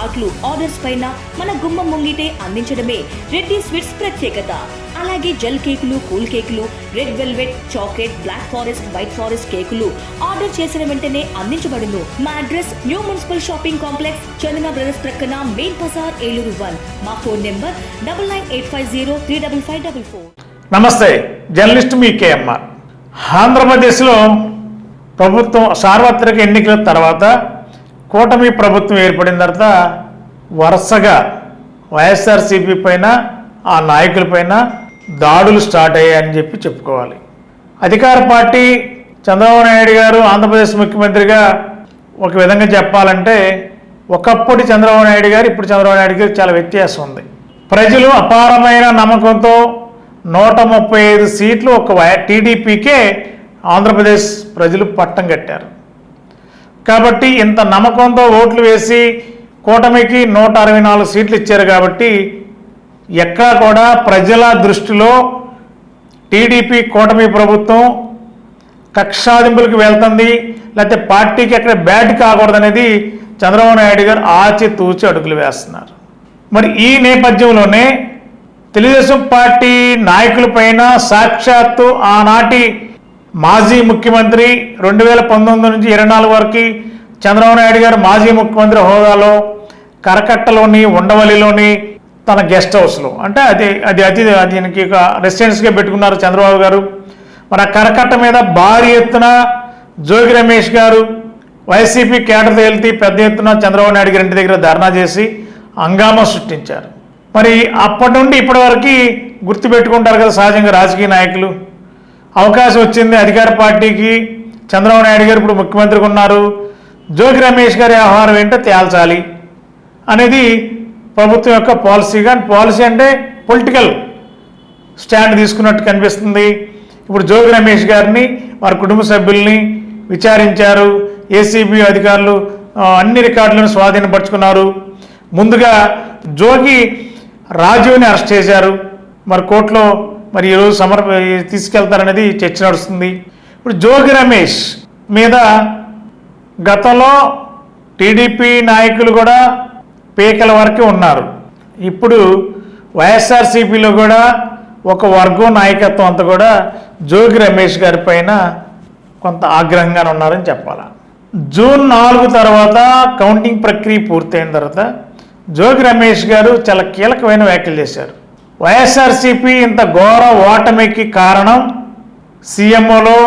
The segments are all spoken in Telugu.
హాట్లు ఆర్డర్స్ పైన మన గుమ్మం ముంగిటే అందించడమే రెడ్డి స్వీట్స్ ప్రత్యేకత. అలాగే జెల్ కేకులు కూల్ కేకులు red velvet chocolate black forest white forest కేకులు ఆర్డర్ చేసిన వెంటనే అందించబడును. మా address new municipal shopping complex Chandana brothers ప్రక్కన మెయిన్ బజార్ ఏలూరు వన్. మా phone number double nine eight five zero three double five double four. నమస్తే జర్నలిస్ట్ మీ కేఎంఆర్. ఆంధ్రప్రదేశ్లో ప్రభుత్వం సార్వత్రిక ఎన్నికల తర్వాత కూటమి ప్రభుత్వం ఏర్పడిన తర్వాత వరుసగా వైఎస్ఆర్సీపీ పైన ఆ నాయకులపైన దాడులు స్టార్ట్ అయ్యాయని చెప్పి చెప్పుకోవాలి. అధికార పార్టీ చంద్రబాబు నాయుడు గారు ఆంధ్రప్రదేశ్ ముఖ్యమంత్రిగా ఒక విధంగా చెప్పాలంటే ఒకప్పటి చంద్రబాబు నాయుడు గారు ఇప్పుడు చంద్రబాబు నాయుడు గారు చాలా వ్యత్యాసం ఉంది. ప్రజలు అపారమైన నమ్మకంతో నూట ముప్పై ఐదు సీట్లు ఒక వై టీడీపీకే ఆంధ్రప్రదేశ్ ప్రజలు పట్టం కట్టారు. కాబట్టి ఇంత నమ్మకంతో ఓట్లు వేసి కూటమికి నూట అరవై నాలుగు సీట్లు ఇచ్చారు కాబట్టి ఎక్కడా కూడా ప్రజల దృష్టిలో టీడీపీ కూటమి ప్రభుత్వం కక్షాదింపులకు వెళ్తుంది లేకపోతే పార్టీకి ఎక్కడ బ్యాట్ కాకూడదనేది చంద్రబాబు నాయుడు గారు ఆచి తూచి అడుగులు వేస్తున్నారు. మరి ఈ నేపథ్యంలోనే తెలుగుదేశం పార్టీ నాయకులపైన సాక్షాత్తు ఆనాటి మాజీ ముఖ్యమంత్రి రెండు వేల పంతొమ్మిది నుంచి ఇరవై నాలుగు వరకు చంద్రబాబు నాయుడు గారు మాజీ ముఖ్యమంత్రి హోదాలో కరకట్టలోని ఉండవల్లిలోని తన గెస్ట్ హౌస్లో. అంటే అది అది అతి దీనికి ఒక రెసిడెన్స్గా పెట్టుకున్నారు చంద్రబాబు గారు. మన కరకట్ట మీద భారీ ఎత్తున జోగి రమేష్ గారు వైసీపీ కేటర్ వెళ్తే పెద్ద ఎత్తున చంద్రబాబు నాయుడు గారి ఇంటి దగ్గర ధర్నా చేసి హంగామా సృష్టించారు. మరి అప్పటి నుండి ఇప్పటి వరకు గుర్తుపెట్టుకుంటారు కదా సహజంగా రాజకీయ నాయకులు. అవకాశం వచ్చింది అధికార పార్టీకి. చంద్రబాబు నాయుడు గారు ఇప్పుడు ముఖ్యమంత్రిగా ఉన్నారు. జోగి రమేష్ గారి వ్యవహారం ఏంటో తేల్చాలి అనేది ప్రభుత్వం యొక్క పాలసీ. కానీ పాలసీ అంటే పొలిటికల్ స్టాండ్ తీసుకున్నట్టు కనిపిస్తుంది. ఇప్పుడు జోగి రమేష్ గారిని వారి కుటుంబ సభ్యుల్ని విచారించారు. ఏసీబీ అధికారులు అన్ని రికార్డులను స్వాధీనపరుచుకున్నారు. ముందుగా జోగి రాజీవ్ని అరెస్ట్ చేశారు. మరి కోర్టులో మరి ఈరోజు సమర్ తీసుకెళ్తారనేది చర్చ నడుస్తుంది. ఇప్పుడు జోగి రమేష్ మీద గతంలో టీడీపీ నాయకులు కూడా పీకల వరకు ఉన్నారు. ఇప్పుడు వైఎస్ఆర్సీపీలో కూడా ఒక వర్గం నాయకత్వం అంతా కూడా జోగి రమేష్ గారి పైన కొంత ఆగ్రహంగానే ఉన్నారని చెప్పాలి. జూన్ నాలుగు తర్వాత కౌంటింగ్ ప్రక్రియ పూర్తయిన తర్వాత జోగి రమేష్ గారు చాలా కీలకమైన వ్యాఖ్యలు చేశారు. వైఎస్ఆర్సీపీ ఇంత ఘోర ఓటమికి కారణం సీఎంఓలో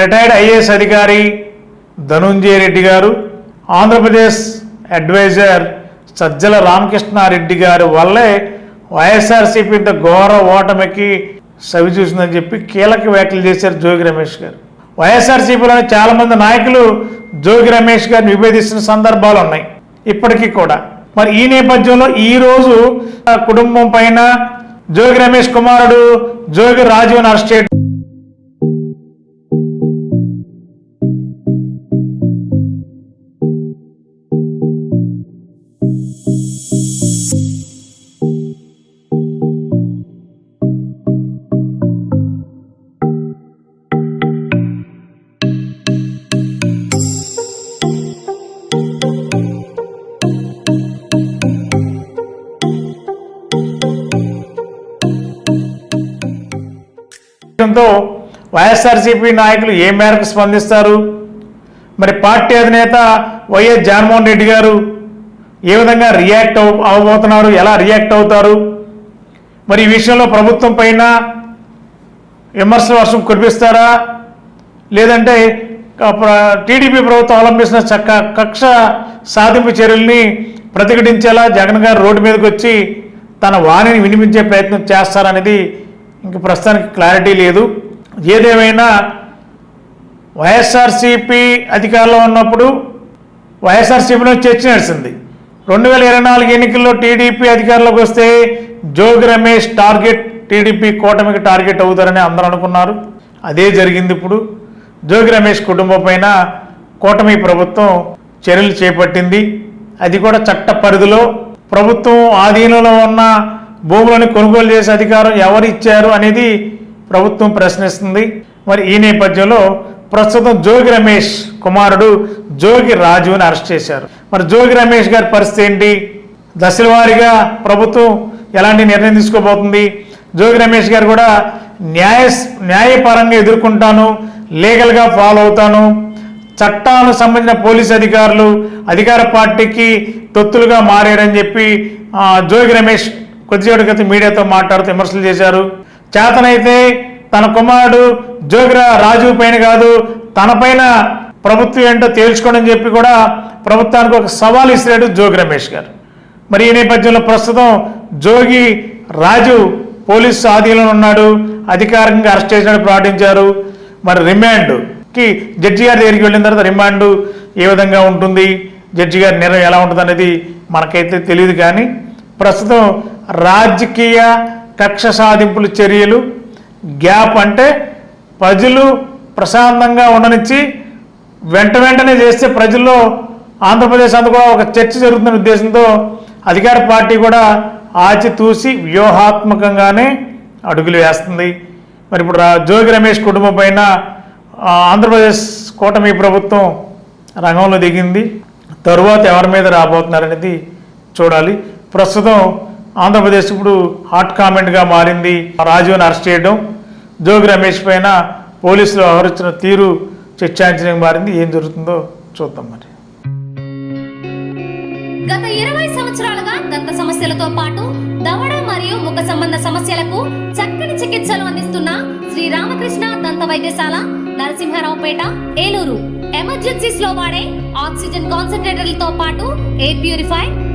రిటైర్డ్ ఐఏఎస్ అధికారి ధనుంజయ రెడ్డి గారు ఆంధ్రప్రదేశ్ అడ్వైజర్ సజ్జల రామకృష్ణారెడ్డి గారి వల్లే వైఎస్ఆర్సీపీ ఇంత ఘోర ఓటమికి సవి చూసిందని చెప్పి కీలక వ్యాఖ్యలు చేశారు జోగి రమేష్ గారు. వైఎస్ఆర్సీపీలోని చాలామంది నాయకులు జోగి రమేష్ గారిని విభేదిస్తున్న సందర్భాలు ఉన్నాయి. ఇప్పటికీ కూడా. మరి ఈ నేపథ్యంలో ఈ రోజు కుటుంబం పైన జోగి రమేష్ కుమారుడు జోగి రాజీవ్ అరెస్ట్ చేయడం తో వైఎస్ఆర్సీపీ నాయకులు ఏ మేరకు స్పందిస్తారు? మరి పార్టీ అధినేత వైఎస్ జగన్మోహన్ రెడ్డి గారు ఏ విధంగా రియాక్ట్ అవ అవబోతున్నారు? ఎలా రియాక్ట్ అవుతారు? మరి ఈ విషయంలో ప్రభుత్వం పైన విమర్శల వర్షం కురిపిస్తారా? లేదంటే టీడీపీ ప్రభుత్వం అవలంబిస్తున్న చక్క కక్ష సాధింపు చర్యల్ని ప్రతిఘటించేలా జగన్ గారు రోడ్డు మీదకి వచ్చి తన వాణిని వినిపించే ప్రయత్నం చేస్తారనేది ఇంక ప్రస్తుతానికి క్లారిటీ లేదు. ఏదేమైనా వైఎస్ఆర్సీపీ అధికారంలో ఉన్నప్పుడు వైఎస్ఆర్సీపీలో చర్చ నడిచింది. రెండు వేల ఇరవై నాలుగు ఎన్నికల్లో టీడీపీ అధికారంలోకి వస్తే జోగి రమేష్ టార్గెట్ టీడీపీ కూటమికి టార్గెట్ అవుతారని అందరూ అనుకున్నారు. అదే జరిగింది ఇప్పుడు. జోగి రమేష్ కుటుంబం పైన కూటమి ప్రభుత్వం చర్యలు చేపట్టింది. అది కూడా చట్ట పరిధిలో ప్రభుత్వం ఆధీనంలో ఉన్న భూములను కొనుగోలు చేసే అధికారం ఎవరు ఇచ్చారు అనేది ప్రభుత్వం ప్రశ్నిస్తుంది. మరి ఈ నేపథ్యంలో ప్రస్తుతం జోగి రమేష్ కుమారుడు జోగి రాజుని అరెస్ట్ చేశారు. మరి జోగి రమేష్ గారి పరిస్థితి ఏంటి? దశల వారీగా ప్రభుత్వం ఎలాంటి నిర్ణయం తీసుకోబోతుంది? జోగి రమేష్ గారు కూడా న్యాయ న్యాయపరంగా ఎదుర్కొంటాను లీగల్గా ఫాలో అవుతాను. చట్టాలకు సంబంధించిన పోలీస్ అధికారులు అధికార పార్టీకి తొత్తులుగా మారారని చెప్పి జోగి రమేష్ కొద్దిసేపటి క్రితం మీడియాతో మాట్లాడుతూ విమర్శలు చేశారు. చేతనైతే తన కుమారుడు జోగిరా రాజు పైన కాదు తన పైన ప్రభుత్వం ఏంటో తేల్చుకోండి అని చెప్పి కూడా ప్రభుత్వానికి ఒక సవాల్ ఇస్తున్నాడు జోగి రమేష్ గారు. మరి ఈ నేపథ్యంలో ప్రస్తుతం జోగి రాజు పోలీసు ఆధీనంలో ఉన్నాడు అధికారికంగా అరెస్ట్ చేసినట్టు ప్రకటించారు. మరి రిమాండ్కి జడ్జి గారి దగ్గరికి వెళ్ళిన తర్వాత రిమాండ్ ఏ విధంగా ఉంటుంది జడ్జి గారి నిర్ణయం ఎలా ఉంటుంది అనేది మనకైతే తెలియదు కానీ ప్రస్తుతం రాజకీయ కక్ష సాధింపుల చర్యలు గ్యాప్ అంటే ప్రజలు ప్రశాంతంగా ఉండనిచ్చి వెంట వెంటనే చేస్తే ప్రజల్లో ఆంధ్రప్రదేశ్ అంతా కూడా ఒక చర్చ జరుగుతున్న ఉద్దేశంతో అధికార పార్టీ కూడా ఆచితూసి వ్యూహాత్మకంగానే అడుగులు వేస్తుంది. మరి ఇప్పుడు రా- జోగి రమేష్ కుటుంబం పైన ఆంధ్రప్రదేశ్ కూటమి ప్రభుత్వం రంగంలో దిగింది. తరువాత ఎవరి మీద రాబోతున్నారనేది చూడాలి. ప్రస్తుతం ఆంధ్రప్రదేశ్ ఇప్పుడు హాట్ కామెంట్గా మారింది. రాజీవ్ని అరెస్ట్ చేయడం జోగి రమేష్ పైన పోలీసులు వ్యవహరించిన తీరు చర్చాంచనీయంగా మారింది. ఏం జరుగుతుందో చూద్దాం మరి. గత ఇరవై సంవత్సరాలుగా దంత సమస్యలతో పాటు దవడ మరియు ముఖ సంబంధ సమస్యలకు చక్కని చికిత్సలు అందిస్తున్న శ్రీ రామకృష్ణ దంత వైద్యశాల నరసింహారావుపేట ఏలూరు. ఎమర్జెన్సీస్లో వాడే ఆక్సిజన్ కాన్సన్ట్రేటర్లతో పాటు air purify